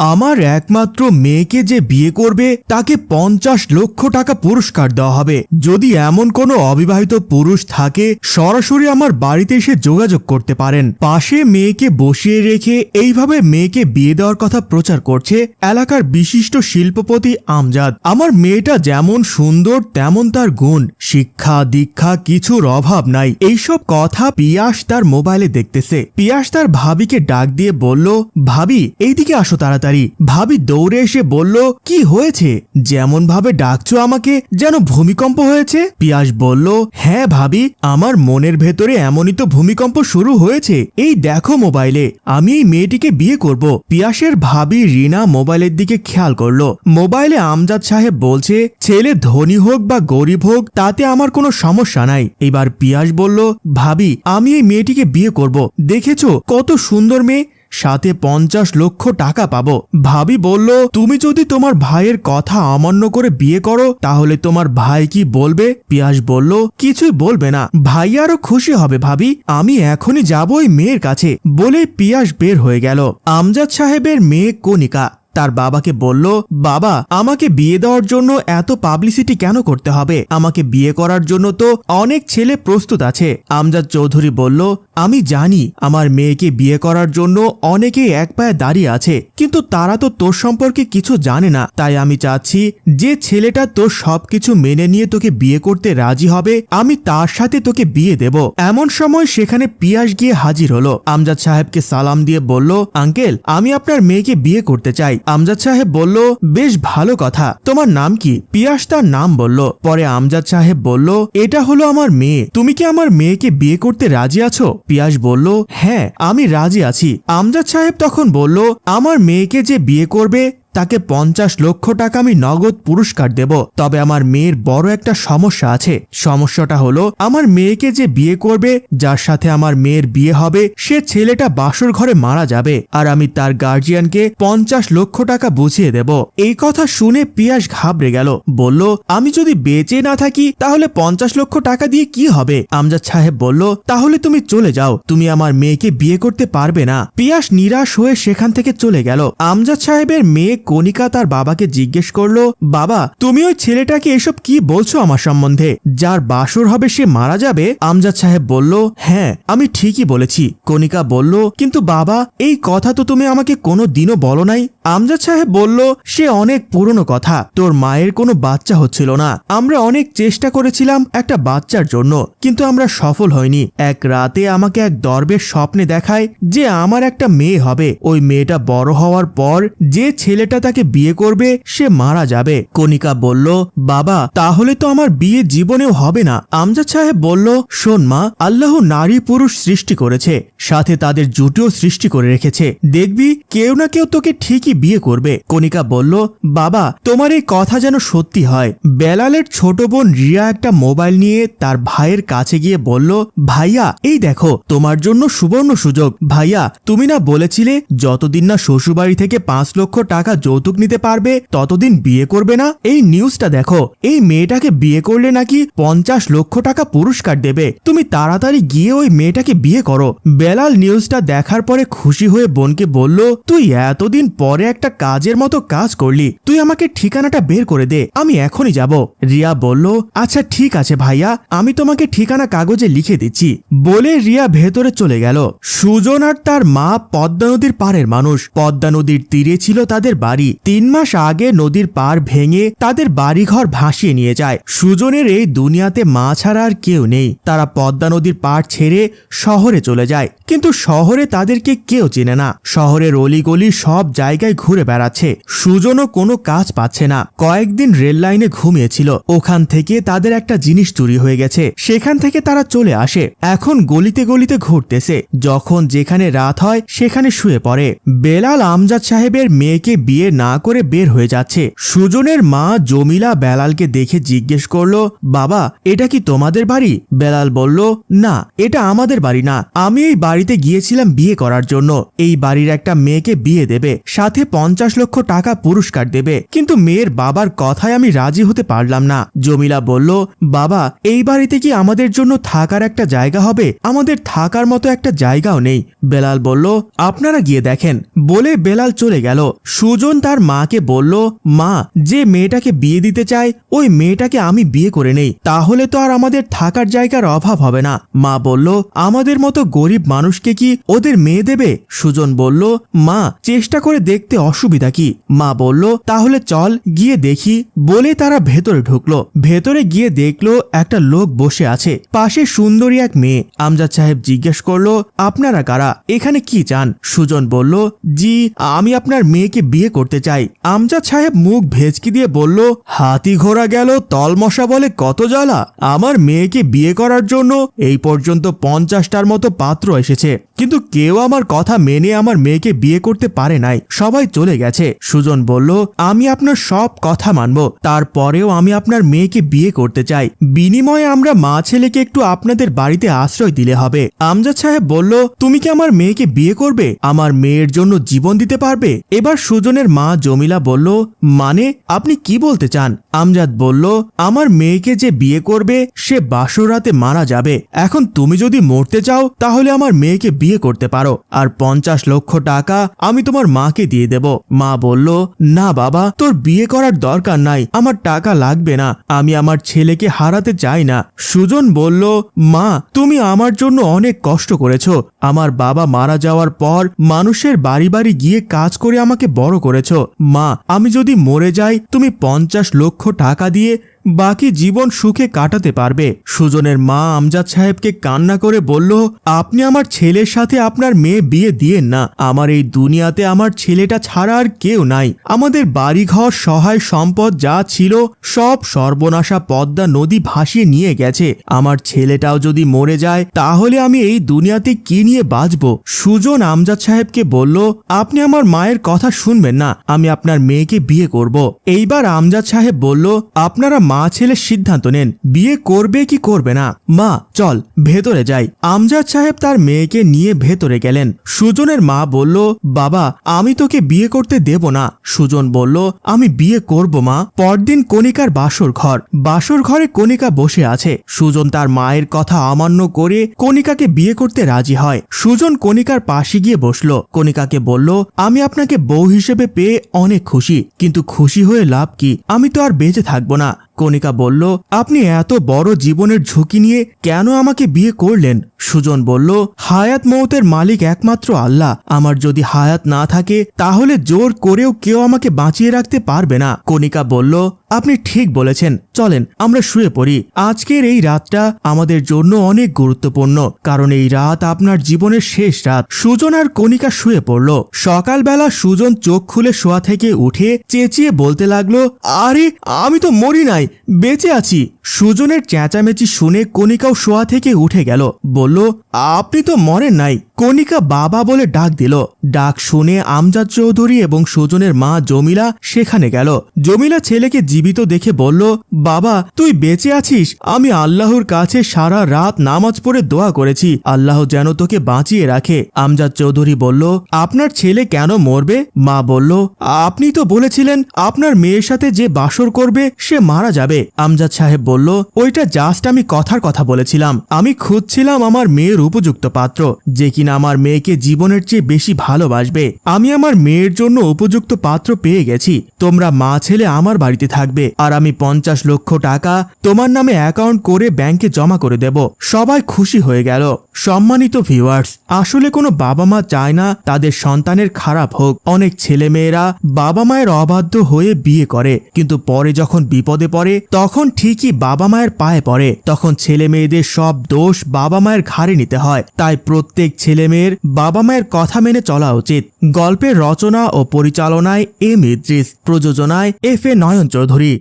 আমার একমাত্র মেয়েকে যে বিয়ে করবে, তাকে পঞ্চাশ লক্ষ টাকা পুরস্কার দেওয়া হবে। যদি এমন কোনো অবিবাহিত পুরুষ থাকে, সরাসরি আমার বাড়িতে এসে যোগাযোগ করতে পারেন। পাশে মেয়েকে বসিয়ে রেখে এইভাবে মেয়েকে বিয়ে দেওয়ার কথা প্রচার করছে এলাকার বিশিষ্ট শিল্পপতি আমজাদ। আমার মেয়েটা যেমন সুন্দর, তেমন তার গুণ। শিক্ষা, দীক্ষা কিছুর অভাব নাই। এইসব কথা পিয়াস তার মোবাইলে দেখতেছে। পিয়াস তার ভাবিকে ডাক দিয়ে বলল, ভাবি, এইদিকে আসো তাড়াতাড়ি। ভাবি দৌড়ে এসে বলল, কি হয়েছে? যেমন ভাবে ডাকছো আমাকে, যেন ভূমিকম্প হয়েছে? পিয়াস বলল হ্যাঁ ভাবি, আমার মনের ভেতরে এমনই তো ভূমিকম্প শুরু হয়েছে। এই দেখো মোবাইলে, আমি এই মেয়েটিকে বিয়ে করব। পিয়াসের ভাবি রিনা মোবাইলের দিকে খেয়াল করল। মোবাইলে আমজাদ সাহেব বলছে, ছেলে ধনী হোক বা গরিব হোক, তাতে আমার কোনো সমস্যা নাই। এবার পিয়াস বলল, ভাবি, আমি এই মেয়েটিকে বিয়ে করব। দেখেছ কত সুন্দর মেয়ে? সাথে পঞ্চাশ লক্ষ টাকা পাবো। ভাবি বলল, তুমি যদি তোমার ভাইয়ের কথা অমান্য করে বিয়ে করো, তাহলে তোমার ভাই কি বলবে? পিয়াস বলল, কিছুই বলবে না। ভাই আরও খুশি হবে ভাবি। আমি এখনই যাব ওই মেয়ের কাছে। বলে পিয়াস বের হয়ে গেল। আমজাদ সাহেবের মেয়ে কনিকা তার বাবাকে বলল, বাবা, আমাকে বিয়ে দেওয়ার জন্য এত পাবলিসিটি কেন করতে হবে? আমাকে বিয়ে করার জন্য তো অনেক ছেলে প্রস্তুত আছে। আমজাদ চৌধুরী বলল, আমি জানি, আমার মেয়েকে বিয়ে করার জন্য অনেকেই এক পায়ে দাঁড়িয়ে আছে, কিন্তু তারা তো তোর সম্পর্কে কিছু জানে না। তাই আমি চাচ্ছি, যে ছেলেটা তোর সবকিছু মেনে নিয়ে তোকে বিয়ে করতে রাজি হবে, আমি তার সাথে তোকে বিয়ে দেব। এমন সময় সেখানে পিয়াস গিয়ে হাজির হলো। আমজাদ সাহেবকে সালাম দিয়ে বলল, আঙ্কেল, আমি আপনার মেয়েকে বিয়ে করতে চাই। আমজাদ সাহেব বলল, বেশ ভালো কথা। তোমার নাম কি? পিয়াস তার নাম বলল। পরে আমজাদ সাহেব বলল, এটা হলো আমার মেয়ে। তুমি কি আমার মেয়েকে বিয়ে করতে রাজি আছো? পিয়াস বলল হ্যাঁ আমি রাজি আছি। আমজাদ সাহেব তখন বলল, আমার মেয়েকে যে বিয়ে করবে তাকে পঞ্চাশ লক্ষ টাকা আমি নগদ পুরস্কার দেব। তবে আমার মেয়ের বড় একটা সমস্যা আছে। সমস্যাটা হলো, আমার মেয়েকে যে বিয়ে করবে, যার সাথে আমার মেয়ের বিয়ে হবে, সে ছেলেটা বাসর ঘরে মারা যাবে, আর আমি তার গার্জিয়ানকে পঞ্চাশ লক্ষ টাকা বুঝিয়ে দেব। এই কথা শুনে পিয়াস ঘাবড়ে গেল। বলল, আমি যদি বেঁচে না থাকি, তাহলে পঞ্চাশ লক্ষ টাকা দিয়ে কি হবে? আমজাদ সাহেব বলল, তাহলে তুমি চলে যাও। তুমি আমার মেয়েকে বিয়ে করতে পারবে না। পিয়াস নিরাশ হয়ে সেখান থেকে চলে গেল। আমজাদ সাহেবের মেয়ে কণিকা তার বাবাকে জিজ্ঞেস করল, বাবা, তুমি ওই ছেলেটাকে এসব কি বলছো আমার সম্বন্ধে? যার বাসর হবে সে মারা যাবে? আমজাদ সাহেব বলল হ্যাঁ আমি ঠিকই বলেছি। কণিকা বলল, কিন্তু বাবা, এই কথা তো তুমি আমাকে কোনো দিনও বলো নাই। আমজাদ সাহেব বলল, সে অনেক পুরনো কথা। তোর মায়ের কোনো বাচ্চা হচ্ছিল না। আমরা অনেক চেষ্টা করেছিলাম একটা বাচ্চার জন্য, কিন্তু আমরা সফল হইনি এক রাতে আমাকে এক দর্বের স্বপ্নে দেখায় যে আমার একটা মেয়ে হবে। ওই মেয়েটা বড় হওয়ার পর যে ছেলেটা তাকে বিয়ে করবে, সে মারা যাবে। কণিকা বলল, বাবা, তাহলে তো আমার বিয়ে জীবনেও হবে না। আমজাদ সাহেব বলল, শোন মা, আল্লাহ নারী পুরুষ সৃষ্টি করেছে, সাথে তাদের জুটিও সৃষ্টি করে রেখেছে। দেখবি, কেউ না কেউ তোকে ঠিকই বিয়ে করবে। কণিকা বলল, বাবা, তোমার এই কথা যেন সত্যি হয়। বেলালের ছোট বোন রিয়া একটা মোবাইল নিয়ে তার ভাইয়ের কাছে গিয়ে বলল, ভাইয়া, এই দেখো, তোমার জন্য সুবর্ণ সুযোগ। ভাইয়া, তুমি না বলেছিলে, যতদিন না শ্বশুরবাড়ি থেকে পাঁচ লক্ষ টাকা যৌতুক নিতে পারবে, ততদিন বিয়ে করবে না? এই নিউজটা দেখো। এই মেয়েটাকে বিয়ে করলে নাকি পঞ্চাশ লক্ষ টাকা পুরস্কার দেবে? তুমি তাড়াতাড়ি গিয়ে ওই মেয়েটাকে বিয়ে করো। বেলাল নিউজটা দেখার পরে খুশি হয়ে বোনকে বলল, তুই এতদিন পরে একটা কাজের মতো কাজ করলি। তুই আমাকে ঠিকানাটা বের করে দে। আমি এখনই যাব। রিয়া বলল আচ্ছা ঠিক আছে ভাইয়া। আমি তোমাকে ঠিকানা কাগজে লিখে দিচ্ছি। বলে রিয়া ভেতরে চলে গেল। সুজন আর তার মা পদ্মা নদীর পাড়ের মানুষ। পদ্মা নদীর তীরে ছিল তাদের বাড়ি। তিন মাস আগে নদীর পার ভেঙে তাদের বাড়িঘর ভাসিয়ে নিয়ে যায়। সুজনের এই দুনিয়াতে মা ছাড়া আর কেউ নেই। তারা পদ্মা নদীর পার ছেড়ে শহরে চলে যায়। কিন্তু শহরে তাদেরকে কেউ চেনে না। শহরের অলিগলি সব জায়গায় ঘুরে বেড়াচ্ছে। সুজনও কোনো কাজ পাচ্ছে না। কয়েকদিন রেল লাইনে ঘুমিয়েছিল। ওখান থেকে তাদের একটা জিনিস চুরি হয়ে গেছে। সেখান থেকে তারা চলে আসে। এখন গলিতে গলিতে ঘুরতেছে। যখন যেখানে রাত হয়, সেখানে শুয়ে পড়ে। বেলাল আমজাদ সাহেবের মেয়েকে বিয়ে বিয়ে না করে বের হয়ে যাচ্ছে। সুজনের মা জমিলা বেলালকে দেখে জিজ্ঞেস করল, বাবা, এটা কি তোমাদের বাড়ি? বেলাল বলল, না, এটা আমাদের বাড়ি না। আমি এই বাড়িতে গিয়েছিলাম বিয়ে করার জন্য। এই বাড়ির একটা মেয়েকে বিয়ে দেবে, সাথে পঞ্চাশ লক্ষ টাকা পুরস্কার দেবে। কিন্তু মেয়ের বাবার কথায় আমি রাজি হতে পারলাম না। জমিলা বলল, বাবা, এই বাড়িতে কি আমাদের জন্য থাকার একটা জায়গা হবে? আমাদের থাকার মতো একটা জায়গাও নেই। বেলাল বলল, আপনারা গিয়ে দেখেন। বলে বেলাল চলে গেল। সুজন তার মাকে বলল, মা, যে মেয়েটাকে বিয়ে দিতে চায় ওই মেয়েটাকে আমি বিয়ে করে নেই। তাহলে তো আর আমাদের থাকার জায়গার অভাব হবে না। মা বলল, আমাদের মতো গরিব মানুষকে কি ওদের মেয়ে দেবে? সুজন বলল, মা, চেষ্টা করে দেখতে অসুবিধা কি? মা বলল, তাহলে চল গিয়ে দেখি। বলে তারা ভেতরে ঢুকলো। ভেতরে গিয়ে দেখল একটা লোক বসে আছে, পাশে সুন্দরী এক মেয়ে। আমজাদ সাহেব জিজ্ঞেস করল, আপনারা কারা? এখানে কি চান? সুজন বলল, জি, আমি আপনার মেয়েকে বিয়ে করতে চাই। আমজাদ সাহেব মুখ ভেজকি দিয়ে বলল, হাতি ঘোড়া গেল তলমশা বলে কত জ্বালা। আমার মেয়েকে বিয়ে করার জন্য এই পর্যন্ত পঞ্চাশটার মতো পাত্র এসেছে। কিন্তু কেউ আমার কথা মেনে আমার মেয়েকে বিয়ে করতে পারে নাই। সবাই চলে গেছে। সুজন বলল, আমি আপনার সব কথা মানব। তারপরেও আমি আপনার মেয়েকে বিয়ে করতে চাই। বিনিময়ে আমরা মা ছেলেকে একটু আপনাদের বাড়িতে আশ্রয় দিলে হবে। আমজাদ সাহেব বলল, তুমি কি আমার মেয়েকে বিয়ে করবে? আমার মেয়ের জন্য জীবন দিতে পারবে? এবার সুজনের মা জমিলা বলল মানে আপনি কি বলতে চান? আমজাদ বলল, আমার মেয়েকে যে বিয়ে করবে, সে বাসরাতে মারা যাবে। এখন তুমি যদি মরতে চাও, তাহলে আমার মেয়েকে বিয়ে করতে পারো। আর পঞ্চাশ লক্ষ টাকা আমি তোমার মাকে দিয়ে দেব। মা বলল, না বাবা, তোর বিয়ে করার দরকার নাই। আমার টাকা লাগবে না। আমি আমার ছেলেকে হারাতে চাই না। সুজন বলল, মা, তুমি আমার জন্য অনেক কষ্ট করেছ। আমার বাবা মারা যাওয়ার পর মানুষের বাড়ি বাড়ি গিয়ে কাজ করে আমাকে বড় করেছ। মা আমি যদি মরে যাই তুমি পঞ্চাশ লক্ষ টাকা দিয়ে বাকি জীবন সুখে কাটাতে পারবে। সুজনের মা আমজাদ সাহেবকে কান্না করে বলল, আপনি আমার ছেলের সাথে আপনার মেয়ে বিয়ে দিয়েন না। আমার এই দুনিয়াতে আমার ছেলেটা ছাড়া আর কেউ নাই। আমাদের বাড়িঘর, সহায় সম্পদ যা ছিল, সব সর্বনাশা পদ্মা নদী ভাসিয়ে নিয়ে গেছে। আমার ছেলেটাও যদি মরে যায়, তাহলে আমি এই দুনিয়াতে কি নিয়ে বাঁচব? সুজন আমজাদ সাহেবকে বলল, আপনি আমার মায়ের কথা শুনবেন না। আমি আপনার মেয়েকে বিয়ে করব। এইবার আমজাদ সাহেব বলল, আপনারা মা ছেলের সিদ্ধান্ত নেন, বিয়ে করবে কি করবে না। মা, চল, ভেতরে যাই। আমজাদ সাহেব তার মেয়েকে নিয়ে ভেতরে গেলেন। সুজনের মা বলল, বাবা, আমি তোকে বিয়ে করতে দেব না। সুজন বলল, আমি বিয়ে করব, মা। পরদিন কণিকার বাসর ঘর। বাসর ঘরে কণিকা বসে আছে। সুজন তার মায়ের কথা অমান্য করে কণিকাকে বিয়ে করতে রাজি হয়। সুজন কণিকার পাশে গিয়ে বসল। কণিকাকে বলল, আমি আপনাকে বউ হিসেবে পেয়ে অনেক খুশি। কিন্তু খুশি হয়ে লাভ কি? আমি তো আর বেঁচে থাকব না। কণিকা বলল, আপনি এত বড় জীবনের ঝুঁকি নিয়ে কেন আমাকে বিয়ে করলেন? সুজন বলল, হায়াত মৌতের মালিক একমাত্র আল্লাহ। আমার যদি হায়াত না থাকে, তাহলে জোর করেও কেউ আমাকে বাঁচিয়ে রাখতে পারবে না। কণিকা বলল আপনি ঠিক বলেছেন। চলেন, আমরা শুয়ে পড়ি। আজকের এই রাতটা আমাদের জন্য অনেক গুরুত্বপূর্ণ, কারণ এই রাত আপনার জীবনের শেষ রাত। সুজন আর কণিকা শুয়ে পড়ল। সকালবেলা সুজন চোখ খুলে শোয়া থেকে উঠে চেঁচিয়ে বলতে লাগল, আরে, আমি তো মরি নাই, বেঁচে আছি। সুজনের চেঁচামেচি শুনে কণিকাও শোয়া থেকে উঠে গেল। বলল, আপনি তো মরেন নাই। কণিকা বাবা বলে ডাক দিল। ডাক শুনে আমজাদ চৌধুরী এবং সুজনের মা জমিলা সেখানে গেল। জমিলা ছেলেকে জীবিত দেখে বলল, বাবা, তুই বেঁচে আছিস? আমি আল্লাহর কাছে সারা রাত নামাজ পড়ে দোয়া করেছি। আল্লাহ যেন তোকে বাঁচিয়ে রাখে। আমজাদ চৌধুরী বলল, আপনার ছেলে কেন মরবে? মা বলল, আপনি তো বলেছিলেন আপনার মেয়ের সাথে যে বাসর করবে, সে মারা যাবে। আমজাদ সাহেব বলল, ওইটা জাস্ট আমি কথার কথা বলেছিলাম। আমি খুঁজছিলাম আমার মেয়ের উপযুক্ত পাত্র। যে কিনা আমার মেয়েকে জীবনের চেয়ে বেশি ভালোবাসবে। আমি আমার মেয়ের জন্য উপযুক্ত পাত্র পেয়ে গেছি। তোমরা মা ছেলে আমার বাড়িতে থাকবে আর আমি পঞ্চাশ লক্ষ টাকা তোমার নামে অ্যাকাউন্ট করে ব্যাংকে জমা করে দেব। সবাই খুশি হয়ে গেল। সম্মানিত ভিউয়ার্স আসলে কোনো বাবা মা চায় না তাদের সন্তানের খারাপ হোক। অনেক ছেলে মেয়েরা বাবা মায়ের অবাধ্য হয়ে বিয়ে করে। কিন্তু পরে যখন বিপদে পড়ে, তখন ঠিকই বাবা মায়ের পায়ে পড়ে। তখন ছেলে মেয়েদের সব দোষ বাবা মায়ের ঘাড়ে নিতে হয়। তাই প্রত্যেক ছেলে মেয়ের বাবা মায়ের কথা মেনে চলা উচিত। গল্পের রচনা ও পরিচালনায় এম ইদ্রিস প্রযোজনায় এফ এ নয়ন চৌধুরী।